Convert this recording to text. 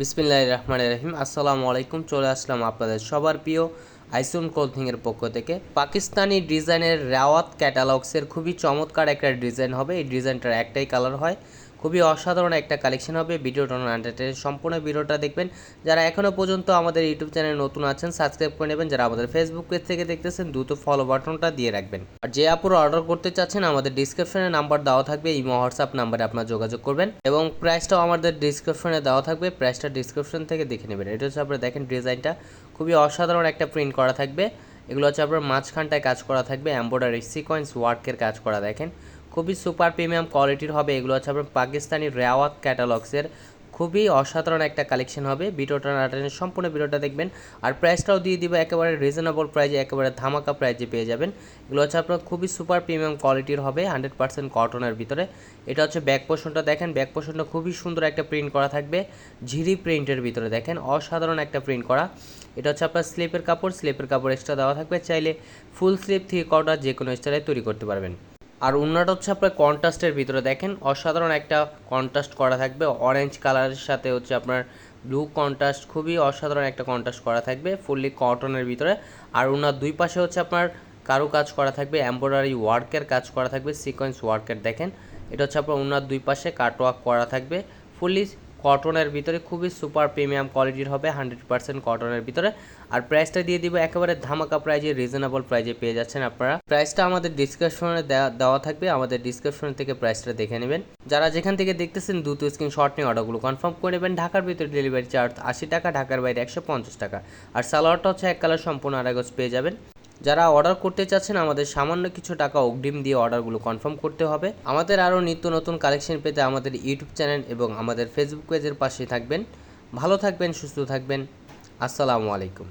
বিসমিল্লাহ রহমান রহিম। আসসালামু আলাইকুম, চলে আসলাম আপনাদের সবার প্রিয় আইসুন ক্লোথিংয়ের পক্ষ থেকে। পাকিস্তানি ডিজাইনের রাওয়াত ক্যাটালগসের খুবই চমৎকার একটা ডিজাইন হবে। এই ডিজাইনটার একটাই কালার হয় খুবই অসাধারণ একটা কালেকশন হবে ভিডিওটা আন্ডারটের সম্পূর্ণ ভিডিওটা দেখবেন। যারা এখনও পর্যন্ত আমাদের ইউটিউব চ্যানেল নতুন আছেন সাবস্ক্রাইব করে নেবেন। যারা আমাদের ফেসবুক পেজ থেকে দেখতেছেন, দ্রুত ফলো বাটনটা দিয়ে রাখবেন। আর যে আপুর অর্ডার করতে চাচ্ছেন, আমাদের ডিসক্রিপশনে নাম্বার দেওয়া থাকবে, ইমো হোয়াটসঅ্যাপ নাম্বারে আপনার যোগাযোগ করবেন। এবং প্রাইসটাও আমাদের ডিসক্রিপশনে দেওয়া থাকবে প্রাইসটা ডিসক্রিপশন থেকে দেখে নেবেন। এটা হচ্ছে আপনারা দেখেন ডিজাইনটা খুবই অসাধারণ একটা প্রিন্ট করা থাকবে। এগুলো হচ্ছে আপনার মাঝখানটায় কাজ করা থাকবে এম্ব্রয়ডারি সিকোয়েন্স ওয়ার্কের কাজ করা, দেখেন। খুবই সুপার প্রিমিয়াম কোয়ালিটির হবে, এগুলো হচ্ছে আপনার পাকিস্তানি রেওয়াত ক্যাটালগসের। খুবই অসাধারণ একটা কালেকশন হবে, ভিডিওটা নাটানের সম্পূর্ণ ভিডিওটা দেখবেন। আর প্রাইসটাও দিয়ে দিবে একেবারে রিজনেবল প্রাইজে একেবারে ধামাকা প্রাইজে পেয়ে যাবেন। এগুলো হচ্ছে আপনার খুবই সুপার প্রিমিয়াম কোয়ালিটির হবে হান্ড্রেড পার্সেন্ট কটনের ভিতরে। এটা হচ্ছে ব্যাক পোর্শনটা দেখেন ব্যাক পোর্শনটা খুবই সুন্দর একটা প্রিন্ট করা থাকবে, ঝিরি প্রিন্টের ভিতরে দেখেন, অসাধারণ একটা প্রিন্ট করা। এটা হচ্ছে আপনার স্লিপের কাপড় স্লিপের কাপড় এক্সট্রা দেওয়া থাকবে, চাইলে ফুল স্লিপ থেকে কটা যে কোনো স্টাইলে তৈরি করতে পারবেন। আর অন্যটা হচ্ছে আপনার কন্ট্রাস্টের ভিতরে। দেখেন, অসাধারণ একটা কন্ট্রাস্ট করা থাকবে। অরেঞ্জ কালারের সাথে হচ্ছে আপনার ব্লু কন্ট্রাস্ট খুবই অসাধারণ একটা কন্ট্রাস্ট করা থাকবে ফুললি কটনের ভিতরে। আর ওনার দুই পাশে হচ্ছে আপনার কারও কাজ করা থাকবে এম্ব্রয়ডারি ওয়ার্কের কাজ করা থাকবে সিকোয়েন্স ওয়ার্কের দেখেন, এটা হচ্ছে আপনার ওনার দুই পাশে কাটওয়ার্ক করা থাকবে। ফুললি কটনের ভিতরে খুবই সুপার প্রিমিয়াম কোয়ালিটির হবে হান্ড্রেড পার্সেন্ট কটনের ভিতরে। আর প্রাইসটা দিয়ে দিব একেবারে ধামাকা প্রাইজে রিজনেবল প্রাইজে পেয়ে যাচ্ছেন আপনারা। প্রাইসটা আমাদের ডিসক্রিপশনে দেওয়া থাকবে, আমাদের ডিসক্রিপশন থেকে প্রাইসটা দেখে নেবেন। যারা যেখান থেকে দেখতেছেন, দ্রুত স্ক্রিন শর্ট নিয়ে অর্ডারগুলো কনফার্ম করে নেবেন। ঢাকার ভিতরে ডেলিভারি চার্জ আশি টাকা, ঢাকার বাইরে একশো পঞ্চাশ টাকা। আর সালোয়ারটা হচ্ছে এক কালার সম্পূর্ণ আড়াগজ পেয়ে যাবেন। যারা অর্ডার করতে চাচ্ছেন, আমাদের সামান্য কিছু টাকা অগ্রিম দিয়ে অর্ডারগুলো কনফার্ম করতে হবে। আমাদের আরও নিত্য নতুন কালেকশন পেতে আমাদের ইউটিউব চ্যানেল এবং আমাদের ফেসবুক পেজের পাশে থাকবেন। ভালো থাকবেন, সুস্থ থাকবেন। আসসালামু আলাইকুম।